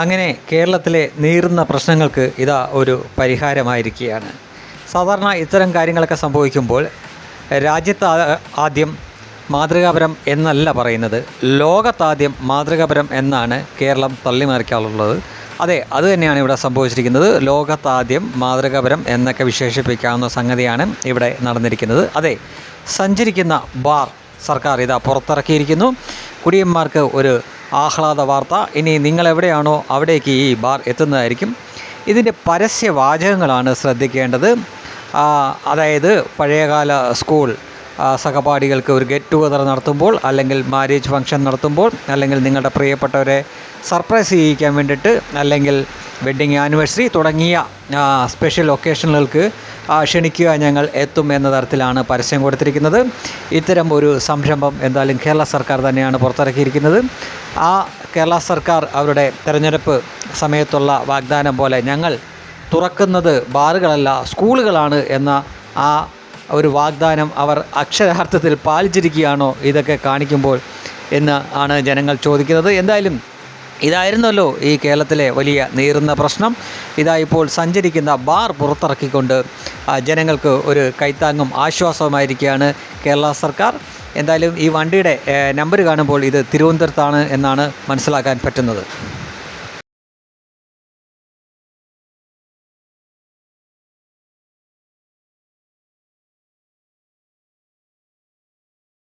അങ്ങനെ കേരളത്തിലെ നീറുന്ന പ്രശ്നങ്ങൾക്ക് ഇതാ ഒരു പരിഹാരമായിരിക്കുകയാണ്. സാധാരണ ഇത്തരം കാര്യങ്ങളൊക്കെ സംഭവിക്കുമ്പോൾ രാജ്യത്ത് ആദ്യം മാതൃകാപരം എന്നല്ല പറയുന്നത് ലോകത്താദ്യം മാതൃകാപരം എന്നാണ് കേരളം തള്ളിമറിക്കാറുള്ളത്. അതെ അത് തന്നെയാണ് ഇവിടെ സംഭവിച്ചിരിക്കുന്നത്. ലോകത്താദ്യം മാതൃകാപരം എന്നൊക്കെ വിശേഷിപ്പിക്കാവുന്ന സംഗതിയാണ് ഇവിടെ നടന്നിരിക്കുന്നത്. അതെ സഞ്ചരിക്കുന്ന ബാർ സർക്കാർ ഇതാ പുറത്തിറക്കിയിരിക്കുന്നു. കുടിയന്മാർക്ക് ഒരു ആഹ്ലാദ വാർത്ത. ഇനി നിങ്ങൾ എവിടെയാണോ അവിടേക്ക് ഈ ബാർ എത്തുന്നതായിരിക്കും. ഇതിന്റെ പരസ്യവാചകങ്ങളാണ് ശ്രദ്ധിക്കേണ്ടത്. അതായത് പഴയകാല സ്കൂൾ സഹപാഠികൾക്ക് ഒരു ഗെറ്റ് ടുഗദർ നടത്തുമ്പോൾ അല്ലെങ്കിൽ മാരേജ് ഫംഗ്ഷൻ നടത്തുമ്പോൾ അല്ലെങ്കിൽ നിങ്ങളുടെ പ്രിയപ്പെട്ടവരെ സർപ്രൈസ് ചെയ്യിക്കാൻ വേണ്ടിയിട്ട് അല്ലെങ്കിൽ വെഡ്ഡിങ് ആനിവേഴ്സറി തുടങ്ങിയ സ്പെഷ്യൽ ഒക്കേഷനുകൾക്ക് ക്ഷണിക്കുക ഞങ്ങൾ എത്തും എന്ന തരത്തിലാണ് പരസ്യം കൊടുത്തിരിക്കുന്നത്. ഇത്തരം ഒരു സംരംഭം എന്തായാലും കേരള സർക്കാർ തന്നെയാണ് പുറത്തിറക്കിയിരിക്കുന്നത്. ആ കേരള സർക്കാർ അവരുടെ തെരഞ്ഞെടുപ്പ് സമയത്തുള്ള വാഗ്ദാനം പോലെ ഞങ്ങൾ തുറക്കുന്നത് ബാറുകളല്ല സ്കൂളുകളാണ് എന്ന ആ ഒരു വാഗ്ദാനം അവർ അക്ഷരാർത്ഥത്തിൽ പാലിച്ചിരിക്കുകയാണോ ഇതൊക്കെ കാണിക്കുമ്പോൾ എന്ന് ആണ് ജനങ്ങൾ ചോദിക്കുന്നത്. എന്തായാലും ഇതായിരുന്നല്ലോ ഈ കേരളത്തിലെ വലിയ നീറുന്ന പ്രശ്നം. ഇതാ ഇപ്പോൾ സഞ്ചരിക്കുന്ന ബാർ പുറത്തിറക്കിക്കൊണ്ട് ജനങ്ങൾക്ക് ഒരു കൈത്താങ്ങും ആശ്വാസവുമായിരിക്കുകയാണ് കേരള സർക്കാർ. എന്തായാലും ഈ വണ്ടിയുടെ നമ്പർ കാണുമ്പോൾ ഇത് തിരുവനന്തപുരത്താണ് എന്നാണ് മനസ്സിലാക്കാൻ പറ്റുന്നത്.